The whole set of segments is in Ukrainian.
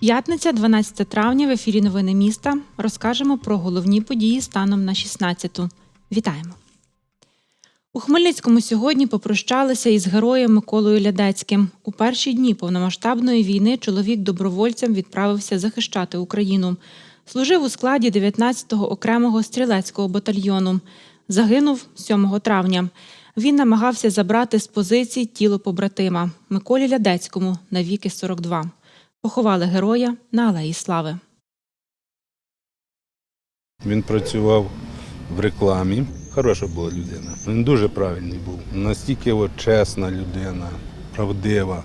П'ятниця, 12 травня, в ефірі Новини міста. Розкажемо про головні події станом на 16-ту. Вітаємо! У Хмельницькому сьогодні попрощалися із героєм Миколою Лядецьким. У перші дні повномасштабної війни чоловік добровольцем відправився захищати Україну. Служив у складі навіть окремого стрілецького батальйону. Загинув 7 травня. Він намагався забрати з позицій тіло побратима Миколі Лядецькому на віки 42. Поховали героя на Алеї Слави. Він працював в рекламі. Хороша була людина. Він дуже правильний був. Настільки от чесна людина, правдива.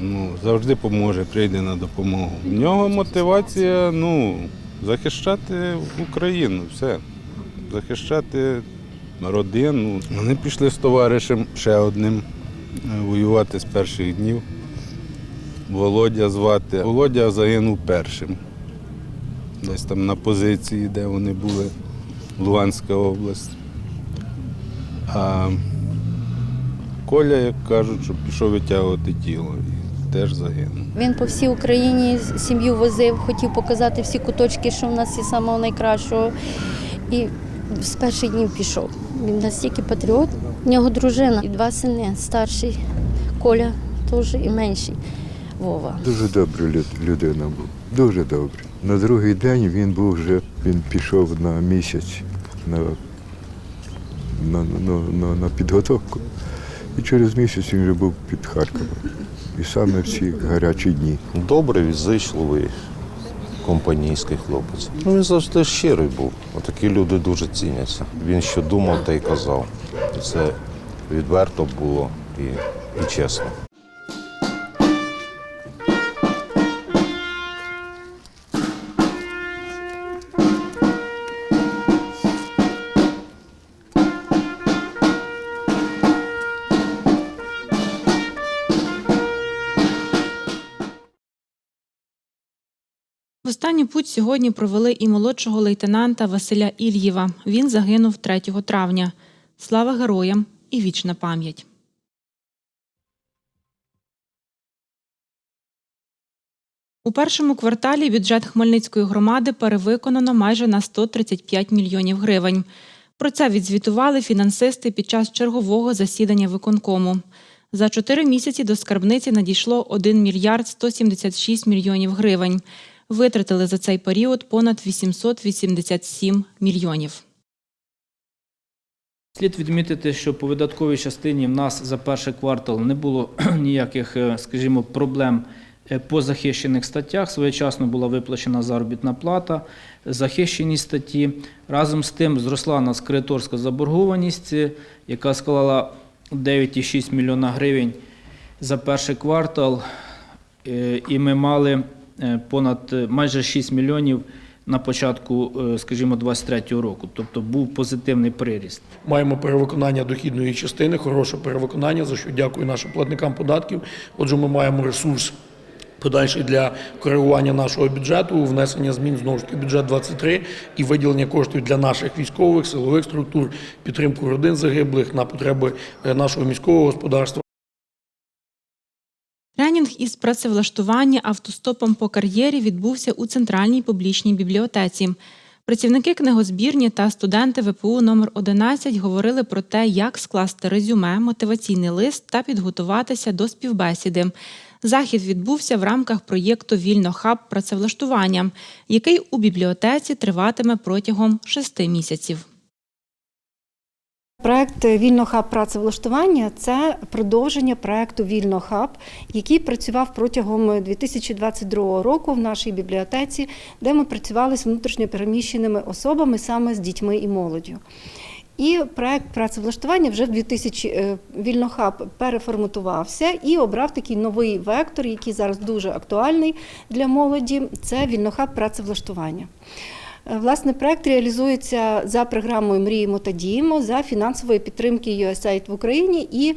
Ну, завжди поможе, прийде на допомогу. В нього мотивація ну, захищати Україну, все. Захищати родину. Вони пішли з товаришем ще одним е, воювати з перших днів. Володя звати. Володя загинув першим. Десь там на позиції, де вони були, Луганська область. А Коля, як кажуть, що пішов витягувати тіло і теж загинув. Він по всій Україні сім'ю возив, хотів показати всі куточки, що в нас є самого найкращого. І з перших днів пішов. Він настільки патріот. У нього дружина і два сини, старший Коля теж і менший Вова. Дуже добра людина був. Дуже добре. На другий день він був вже, він пішов на місяць на, на, на, на, на підготовку. І через місяць він вже був під Харковом. І саме в ці гарячі дні. Добрий, відзичливий, компанійський хлопець. Ну, він завжди щирий був. Отакі люди дуже ціняться. Він що думав, та й казав. Це відверто було і, і чесно. В останній путь сьогодні провели і молодшого лейтенанта Василя Ільєва. Він загинув 3 травня. Слава героям і вічна пам'ять. У першому кварталі бюджет Хмельницької громади перевиконано майже на 135 мільйонів гривень. Про це відзвітували фінансисти під час чергового засідання виконкому. За чотири місяці до скарбниці надійшло 1 мільярд 176 мільйонів гривень. Витратили за цей період понад 887 мільйонів. Слід відмітити, що по видатковій частині в нас за перший квартал не було ніяких, е, скажімо, проблем е, по захищених статтях. Своєчасно була виплачена заробітна плата, захищені статті. Разом з тим зросла нас кредиторська заборгованість, е, яка склала 9,6 мільйона гривень за перший квартал. І ми мали понад е, майже 6 мільйонів на початку, е, скажімо, 23 року. Тобто був позитивний приріст. Маємо перевиконання дохідної частини, хороше перевиконання, за що дякую нашим платникам податків. Отже, ми маємо ресурс подальший для коригування нашого бюджету, внесення змін знову ж таки бюджет 23 і виділення коштів для наших військових, силових структур, підтримку родин загиблих на потреби е, нашого міського господарства. Тренінг із працевлаштування автостопом по кар'єрі відбувся у центральній публічній бібліотеці. Працівники книгозбірні та студенти ВПУ номер 11 говорили про те, як скласти резюме, мотиваційний лист та підготуватися до співбесіди. Захід відбувся в рамках проєкту Вільно хаб працевлаштування, який у бібліотеці триватиме протягом шести місяців. Проект Вільно хаб працевлаштування це продовження проекту Вільно хаб, який працював протягом 2022 року в нашій бібліотеці, де ми працювали з внутрішньопереміщеними особами саме з дітьми і молоддю. І проект працевлаштування вже в 2000 е, Вільно хаб переформатувався і обрав такий новий вектор, який зараз дуже актуальний для молоді. Це Вільно хаб працевлаштування. Е, Власне, проект реалізується за програмою Мріємо та діємо за фінансової підтримки USAID в Україні і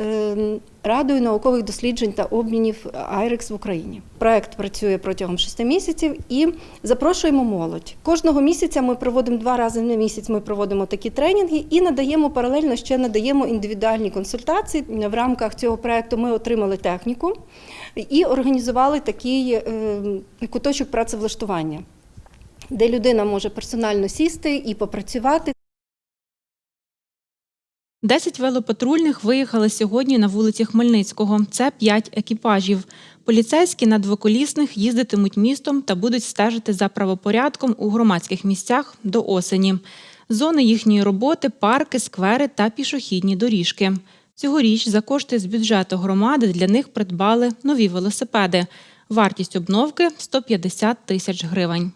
е, Радою наукових досліджень та обмінів IREX в Україні. Проект працює протягом шести місяців і запрошуємо молодь. Кожного місяця ми проводимо два рази на місяць. Ми проводимо такі тренінги і надаємо паралельно ще надаємо індивідуальні консультації. В рамках цього проекту ми отримали техніку. і організували такий е, куточок працевлаштування, де людина може персонально сісти і попрацювати. Десять велопатрульних виїхали сьогодні на вулиці Хмельницького. Це п'ять екіпажів. Поліцейські на двоколісних їздитимуть містом та будуть стежити за правопорядком у громадських місцях до осені. Зони їхньої роботи парки, сквери та пішохідні доріжки. Цьогоріч за кошти з бюджету громади для них придбали нові велосипеди. Вартість обновки 150 тисяч гривень.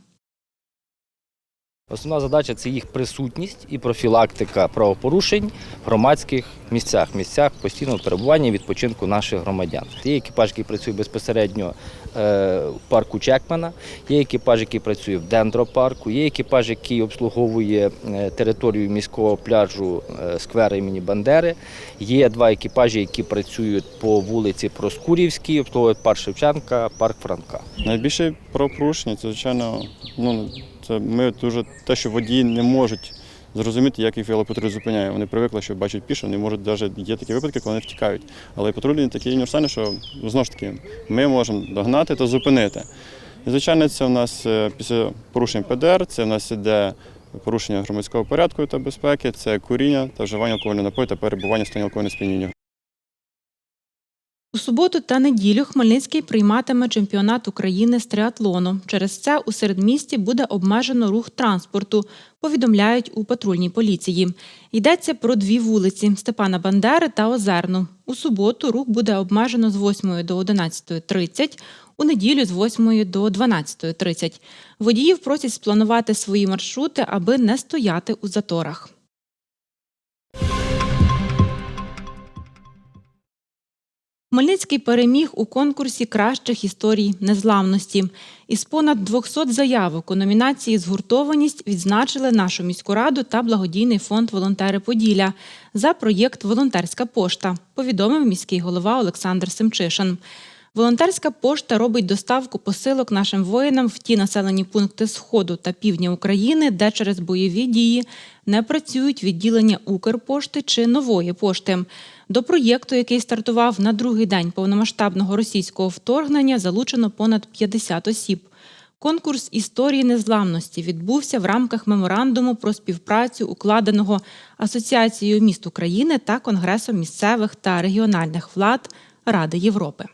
Основна задача це їх присутність і профілактика правопорушень в громадських місцях, місцях постійного перебування і відпочинку наших громадян. Є екіпаж, який працює безпосередньо е, в парку Чекмана, є екіпаж, який працює в дендропарку, є екіпаж, який обслуговує е, територію міського пляжу е, сквера імені Бандери. Є два екіпажі, які працюють по вулиці Проскурівській, обслуговують парк Шевченка, парк Франка. Найбільше правопорушення, це звичайно, ну це ми дуже те, що водії не можуть зрозуміти, як їх велопатруль зупиняє. Вони привикли, що бачать пішо, не можуть навіть є такі випадки, коли вони втікають. Але патрулі такі універсальні, що знову ж таки ми можемо догнати та зупинити. І звичайно, це в нас е, після порушень ПДР, це в нас іде порушення громадського порядку та безпеки, це куріння та вживання алкогольного напою та перебування стані алкогольного сп'яніння. У суботу та неділю Хмельницький прийматиме чемпіонат України з триатлону. Через це у середмісті буде обмежено рух транспорту, повідомляють у патрульній поліції. Йдеться про дві вулиці Степана Бандери та Озерну. У суботу рух буде обмежено з 8 до 11.30, у неділю з 8 до 12.30. Водіїв просять спланувати свої маршрути, аби не стояти у заторах. Хмельницький переміг у конкурсі кращих історій незламності. Із понад 200 заявок у номінації Згуртованість відзначили нашу міську раду та благодійний фонд Волонтери Поділля за проєкт Волонтерська пошта, повідомив міський голова Олександр Семчишин. Волонтерська пошта робить доставку посилок нашим воїнам в ті населені пункти Сходу та півдня України, де через бойові дії не працюють відділення Укрпошти чи нової пошти. До проєкту, який стартував на другий день повномасштабного російського вторгнення, залучено понад 50 осіб. Конкурс історії незламності відбувся в рамках меморандуму про співпрацю, укладеного Асоціацією міст України та Конгресом місцевих та регіональних влад Ради Європи.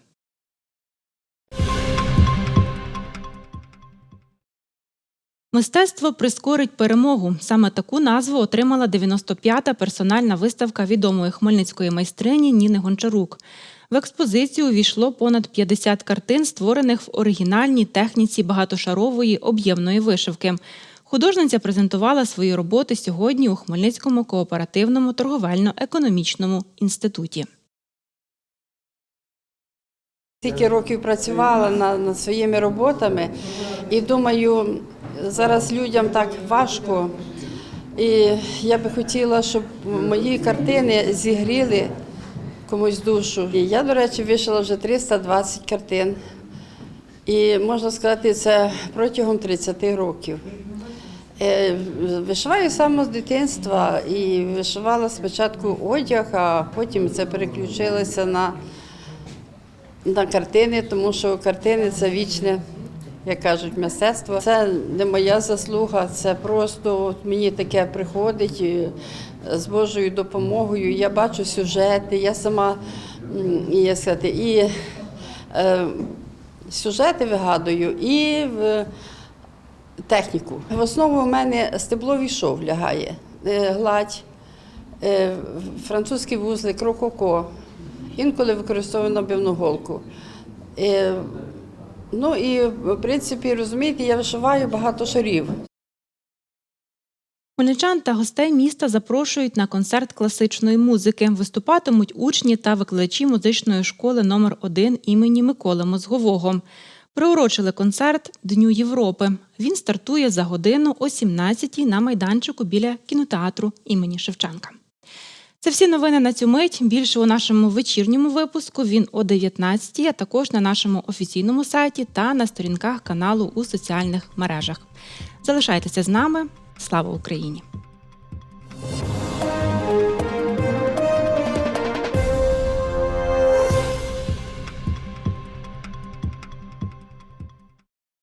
Мистецтво прискорить перемогу. Саме таку назву отримала 95-та персональна виставка відомої хмельницької майстрині Ніни Гончарук. В експозицію увійшло понад 50 картин, створених в оригінальній техніці багатошарової об'ємної вишивки. Художниця презентувала свої роботи сьогодні у Хмельницькому кооперативному торговельно-економічному інституті. Стільки років працювала над, своїми роботами і думаю, зараз людям так важко. І я би хотіла, щоб мої картини зігріли комусь душу. І я, до речі, вишила вже 320 картин. І можна сказати, це протягом 30 років. Е, Вишиваю саме з дитинства і вишивала спочатку одяг, а потім це переключилося на на картини, тому що картини це вічне, як кажуть, мистецтво. Це не моя заслуга, це просто от мені таке приходить і з Божою допомогою. Я бачу сюжети, я сама як сказати, і е, сюжети вигадую, і в техніку. В основу у мене стебловий шов лягає, е, гладь, е, французький вузлик, рококо. Інколи використовую набивну голку. Е, ну і в принципі, розумієте, я вишиваю багато шарів. Хмельничан та гостей міста запрошують на концерт класичної музики. Виступатимуть учні та викладачі музичної школи номер 1 імені Миколи Мозгового. Приурочили концерт Дню Європи. Він стартує за годину о 17-й на майданчику біля кінотеатру імені Шевченка. Це всі новини на цю мить. Більше у нашому вечірньому випуску. Він о 19-й, а також на нашому офіційному сайті та на сторінках каналу у соціальних мережах. Залишайтеся з нами. Слава Україні!